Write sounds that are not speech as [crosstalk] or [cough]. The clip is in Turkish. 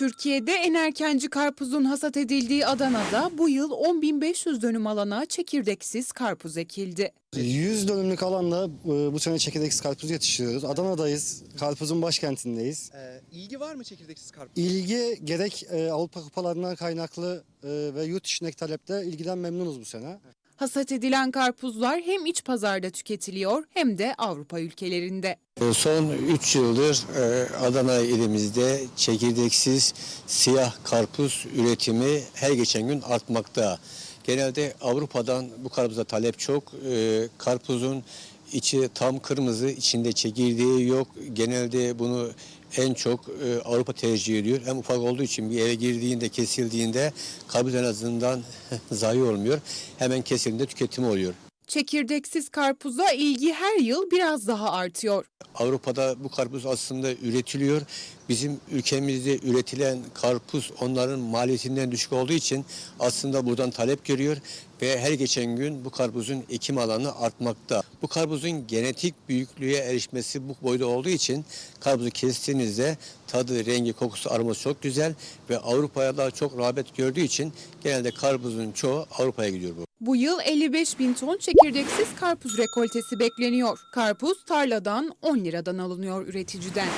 Türkiye'de en erkenci karpuzun hasat edildiği Adana'da bu yıl 10.500 dönüm alana çekirdeksiz karpuz ekildi. 100 dönümlük alanda e, bu sene çekirdeksiz karpuz yetiştiriyoruz. Adana'dayız. Karpuzun başkentindeyiz. Ee, ilgi var mı çekirdeksiz karpuz? İlgi gerek e, Avrupa kupalarından kaynaklı e, ve yurt içindeki talepte ilgiden memnunuz bu sene. Hasat edilen karpuzlar hem iç pazarda tüketiliyor hem de Avrupa ülkelerinde. E, Son 3 yıldır e, Adana ilimizde çekirdeksiz siyah karpuz üretimi her geçen gün artmakta. Genelde Avrupa'dan bu karpuza talep çok. E, Karpuzun içi tam kırmızı, içinde çekirdeği yok. Genelde bunu en çok e, Avrupa tercih ediyor. Hem ufak olduğu için bir eve girdiğinde, kesildiğinde karpuz en azından [laughs] zayi olmuyor. Hemen kesildiğinde tüketimi oluyor. Çekirdeksiz karpuza ilgi her yıl biraz daha artıyor. Avrupa'da bu karpuz aslında üretiliyor. Bizim ülkemizde üretilen karpuz onların maliyetinden düşük olduğu için aslında buradan talep görüyor ve her geçen gün bu karpuzun ekim alanı artmakta. Bu karpuzun genetik büyüklüğe erişmesi bu boyda olduğu için karpuzu kestiğinizde tadı, rengi, kokusu, aroması çok güzel ve Avrupa'ya da çok rağbet gördüğü için genelde karpuzun çoğu Avrupa'ya gidiyor bu. Bu yıl 55 bin ton çekirdeksiz karpuz rekoltesi bekleniyor. Karpuz tarladan 10 liradan alınıyor üreticiden.